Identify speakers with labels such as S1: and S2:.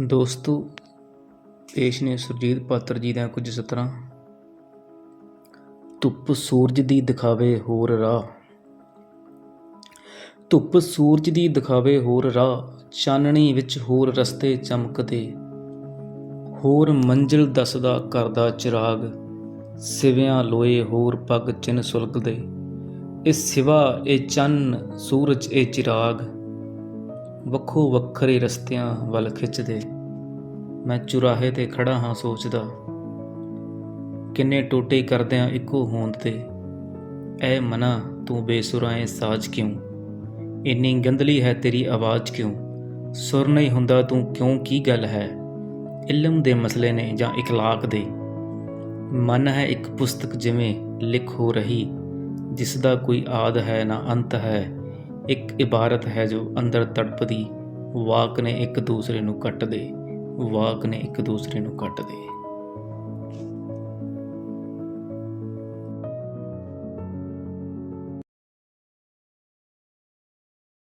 S1: ਦੋਸਤੋ, ਪੇਸ਼ ਨੇ ਸੁਰਜੀਤ ਪਾਤਰ ਜੀ ਦੀਆਂ ਕੁਝ ਸਤਰਾਂ। ਧੁੱਪ ਸੂਰਜ ਦੀ ਦਿਖਾਵੇ ਹੋਰ ਰਾਹ। ਧੁੱਪ ਸੂਰਜ ਦੀ ਦਿਖਾਵੇ ਹੋਰ ਰਾਹ, ਚਾਨਣੀ ਵਿੱਚ ਹੋਰ ਰਸਤੇ ਚਮਕਦੇ। ਹੋਰ ਮੰਜ਼ਿਲ ਦੱਸਦਾ ਕਰਦਾ ਚਿਰਾਗ, ਸਿਵਿਆਂ ਲੋਏ ਹੋਰ ਪੱਗ ਚਿੰਨ ਸੁਲਗਦੇ। ਇਹ ਸਿਵਾ, ਇਹ ਚੰਨ, ਸੂਰਜ, ਇਹ ਚਿਰਾਗ। ਵੱਖੋ ਵੱਖਰੇ ਰਸਤਿਆਂ ਵੱਲ ਖਿੱਚਦੇ। ਮੈਂ ਚੁਰਾਹੇ ਤੇ ਖੜਾ ਹਾਂ ਸੋਚਦਾ, ਕਿੰਨੇ ਟੋਟੇ ਕਰਦਿਆਂ ਇੱਕੋ ਹੋਂਦ ਤੇ, ਐ ਮਨਾ, ਤੂੰ ਬੇਸੁਰਾ ਏ ਸਾਜ਼ ਕਿਉਂ? ਇੰਨੀ ਗੰਦਲੀ ਹੈ ਤੇਰੀ ਆਵਾਜ਼ ਕਿਉਂ? ਸੁਰ ਨਹੀਂ ਹੁੰਦਾ ਤੂੰ ਕਿਉਂ ਕੀ ਗੱਲ ਹੈ? ਇਲਮ ਦੇ ਮਸਲੇ ਨੇ ਜਾਂ ਇਖਲਾਕ ਦੇ? ਮਨ ਹੈ ਇੱਕ ਪੁਸਤਕ ਜਿਵੇਂ ਲਿਖ ਹੋ ਰਹੀ, ਜਿਸ ਦਾ ਕੋਈ ਆਦ ਹੈ ਨਾ ਅੰਤ ਹੈ। ਇੱਕ ਇਬਾਰਤ ਹੈ ਜੋ ਅੰਦਰ ਤੜਪਦੀ, ਵਾਕ ਨੇ ਇੱਕ ਦੂਸਰੇ ਨੂੰ ਕੱਟਦੇ, ਵਾਕ ਨੇ ਇੱਕ ਦੂਸਰੇ ਨੂੰ ਕੱਟਦੇ।